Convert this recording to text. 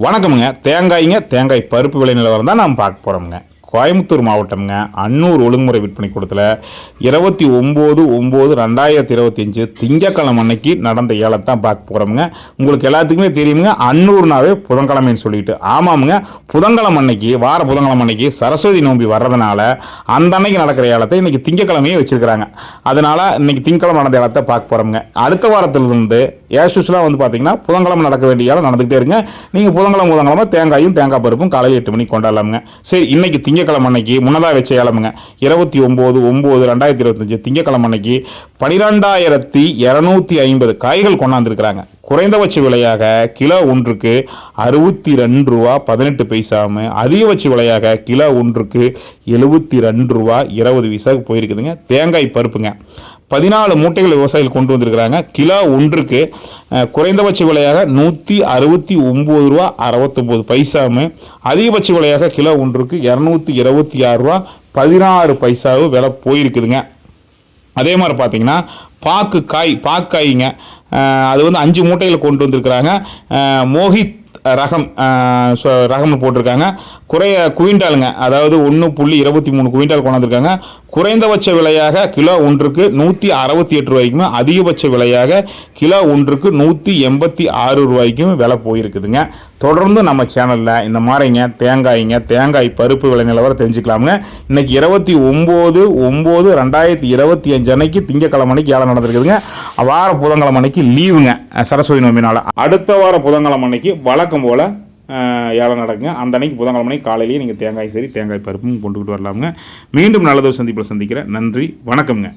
வணக்கமுங்க. தேங்காய்ங்க தேங்காய் பருப்பு விலை நிலவரம் தான் நாம் பார்க்க போகிறோமுங்க கோயம்புத்தூர் மாவட்டம்ங்க. அன்னூர் ஒழுங்குமுறை விற்பனை கூடத்தில் இருபத்தி ஒம்பது ஒம்பது ரெண்டாயிரத்தி இருபத்தஞ்சு திங்கக்கிழமை அன்னைக்கு நடந்த ஏலத்தான் பார்க்க போகிறோமுங்க உங்களுக்கு எல்லாத்துக்குமே தெரியுமுங்க. அன்னூர்னாவே புதன்கிழமைன்னு சொல்லிட்டு. ஆமாமுங்க. புதன்கிழமை அன்னைக்கு வார புதன்கிழமை அன்னைக்கு சரஸ்வதி நோம்பி வர்றதுனால அந்த அன்னைக்கு நடக்கிற ஏலத்தை இன்னைக்கு திங்கக்கிழமையே வச்சிருக்கிறாங்க. அதனால இன்னைக்கு திங்கக்கிழமை நடந்த ஏலத்தை பார்க்க போகிறோமுங்க அடுத்த வாரத்திலிருந்து ஏசுஸ்லாம் வந்து பார்த்தீங்கன்னா புதன்கிழமை நடக்க வேண்டிய ஏலம் நடந்துகிட்டே இருங்க. நீங்கள் புதன்கிழமை புதன்கிழமை தேங்காயும் தேங்காய் பருப்பும் காலையில் எட்டு மணிக்கு கொண்டாடலாமுங்க. சரி இன்னைக்கு திங்கக்கிழமை அன்னைக்கு முன்னதாக வச்ச ஏலமுங்க இருபத்தி ஒம்பது ஒம்பது ரெண்டாயிரத்தி இருபத்தஞ்சு திங்கக்கிழமை அன்னைக்கு பனிரெண்டாயிரத்தி இரநூத்தி ஐம்பது காய்கள் கொண்டாந்துருக்கிறாங்க. குறைந்தபட்ச விலையாக கிலோ ஒன்றுக்கு அறுபத்தி ரெண்டு ரூபா பதினெட்டு பைசாமு அதிகபட்ச விலையாக கிலோ ஒன்றுக்கு எழுபத்தி ரெண்டு ரூபா இருபது பைசாவுக்கு போயிருக்குதுங்க. தேங்காய் பருப்புங்க. பதினாலு மூட்டைகள் விவசாயிகள் கொண்டு வந்திருக்கிறாங்க. கிலோ ஒன்றுக்கு குறைந்தபட்ச விலையாக நூற்றி அறுபத்தி ஒம்பது ரூபா அறுபத்தொம்போது பைசாமு அதிகபட்ச விலையாக கிலோ ஒன்றுக்கு இரநூத்தி இருபத்தி ஆறு ரூபா பதினாறு பைசாவு விலை போயிருக்குதுங்க. அதே மாதிரி பார்த்தீங்கன்னா பாக்கு காய் பாக்காய்ங்க அது வந்து அஞ்சு மூட்டையில் கொண்டு வந்திருக்கிறாங்க. மோஹித் ரகம் ரகம்னு போட்டிருக்காங்க. குறைய குவிண்டாலுங்க அதாவது ஒன்று புள்ளி இருபத்தி மூணு குவிண்டால் கொண்டாந்துருக்காங்க. குறைந்தபட்ச விலையாக கிலோ ஒன்றுக்கு நூற்றி அறுபத்தி எட்டு ரூபாய்க்குமே அதிகபட்ச விலையாக கிலோ ஒன்றுக்கு நூற்றி எண்பத்தி ஆறு ரூபாய்க்கும் விலை போயிருக்குதுங்க. தொடர்ந்து நம்ம சேனலில் இந்த மாதிரிங்க தேங்காய்ங்க தேங்காய் பருப்பு விலை நிலவரம் தெரிஞ்சுக்கலாமுங்க. இன்னைக்கு இருபத்தி ஒம்பது ஒம்பது ரெண்டாயிரத்தி இருபத்தி அஞ்சு அன்னைக்கு திங்கக்கிழமை அன்னைக்கு ஏழை நடந்திருக்குதுங்க. வார புதன்கிழமை அன்னைக்கு லீவுங்க. சரஸ்வதி நோம்பினால். அடுத்த வார புதன்கிழமை அன்னைக்கு வழக்கம் போல் ஏழை நடக்குங்க. அந்த அன்னைக்கு புதன்கிழமை காலையிலேயே நீங்கள் தேங்காய் சரி தேங்காய் பருப்பும் கொண்டுக்கிட்டு வரலாமுங்க. மீண்டும் நல்லதொரு சந்திப்பில் சந்திக்கிறேன். நன்றி வணக்கம்ங்க.